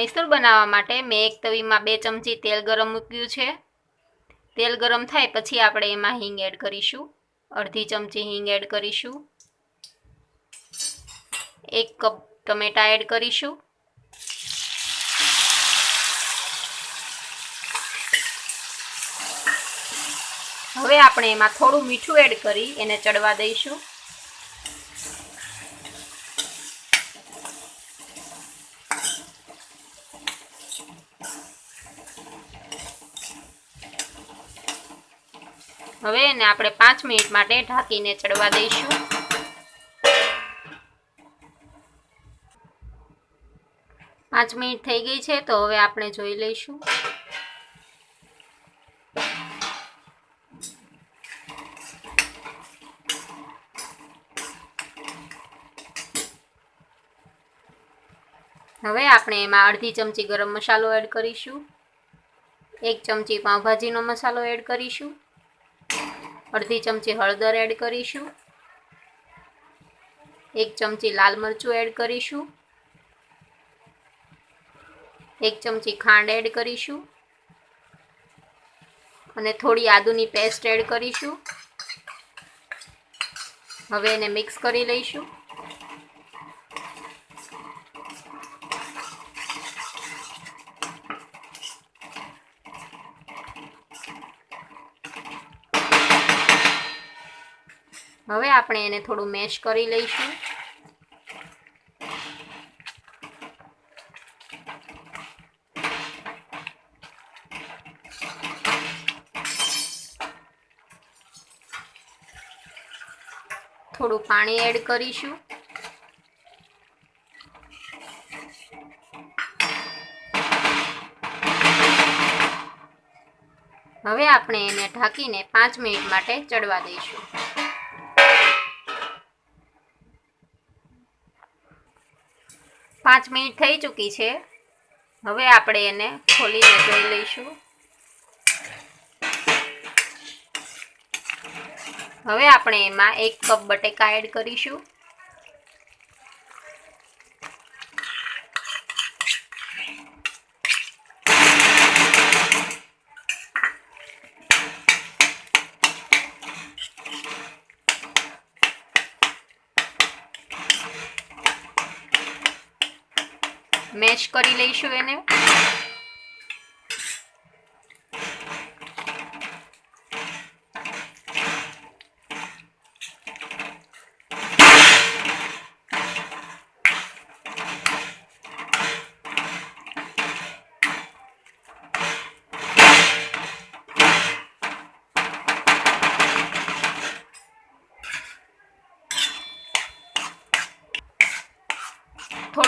મૈસૂર બનાવવા માટે મેં એક તવીમાં બે ચમચી તેલ ગરમ મૂક્યું છે. તેલ ગરમ થાય પછી આપણે એમાં હિંગ એડ કરીશું. અડધી ચમચી હિંગ એડ કરીશું. એક કપ ટમેટા એડ કરીશું. હવે આપણે એમાં થોડું મીઠું એડ કરી એને ચડવા દઈશું. હવે એને આપણે પાંચ મિનિટ માટે ઢાંકીને ચડવા દઈશું. પાંચ મિનિટ થઈ ગઈ છે તો હવે આપણે જોઈ લઈશું. હવે આપણે એમાં અડધી ચમચી ગરમ મસાલો એડ કરીશું. એક ચમચી પાઉંભાજીનો મસાલો એડ કરીશું. અડધી ચમચી હળદર એડ કરીશું. એક ચમચી લાલ મરચું એડ કરીશું. એક ચમચી ખાંડ એડ કરીશું. અને થોડી આદુની પેસ્ટ એડ કરીશું. હવે એને મિક્સ કરી લઈશું. હવે આપણે એને થોડું મેશ કરી લઈશું. થોડું પાણી એડ કરીશું. હવે આપણે એને ઢાંકીને પાંચ મિનિટ માટે ચડવા દઈશું. પાંચ મિનિટ થઈ ચૂકી છે. હવે આપણે એને ખોલીને જોઈ લઈશું. હવે આપણે એમાં એક કપ બટેકા એડ કરીશું. મેશ કરી લઈશું એને.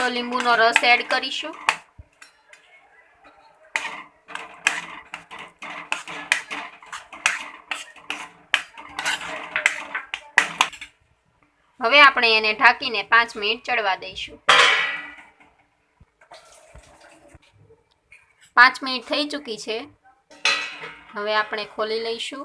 થોડો લીંબુનો રસ એડ કરીશું. હવે આપણે એને ઢાંકીને પાંચ મિનિટ ચડવા દઈશું. પાંચ મિનિટ થઈ ચૂકી છે. હવે આપણે ખોલી લઈશું.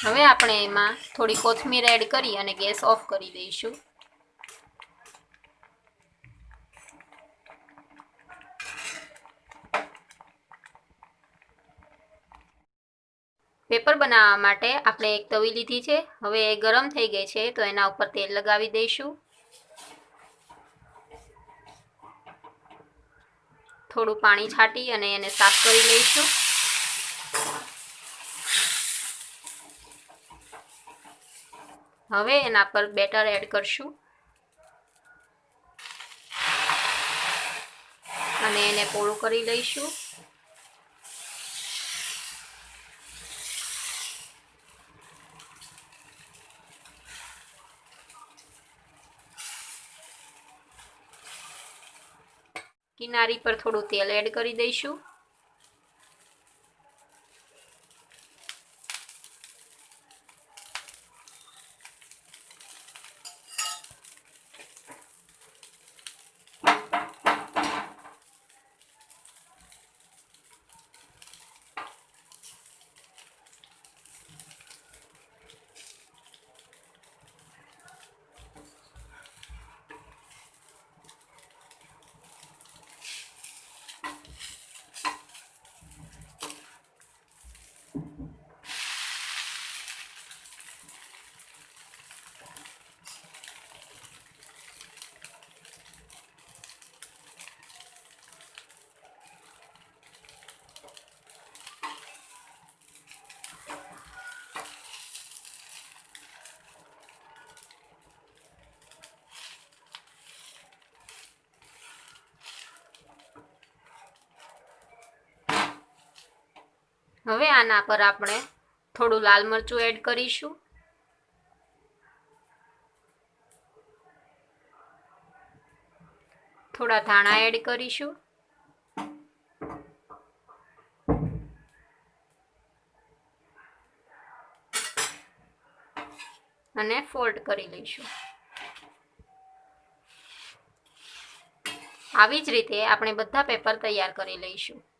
હવે આપણે એમાં થોડી કોથમીર એડ કરી અને ગેસ ઓફ કરી દઈશું. પેપર બનાવવા માટે આપણે એક તવી લીધી છે. હવે એ ગરમ થઈ ગઈ છે, તો એના ઉપર તેલ લગાવી દઈશું. થોડું પાણી છાંટી અને એને સાફ કરી લઈશું. હવે એના પર બેટર એડ કરશું. અને એને પોળું કરી લઈશું. કિનારી પર થોડું તેલ એડ કરી દઈશું. હવે આના પર આપણે થોડું લાલ મરચું એડ કરીશું. થોડા ધાણા એડ કરીશું. અને ફોલ્ડ કરી લઈશું. આવી જ રીતે આપણે બધા પેપર તૈયાર કરી લઈશું.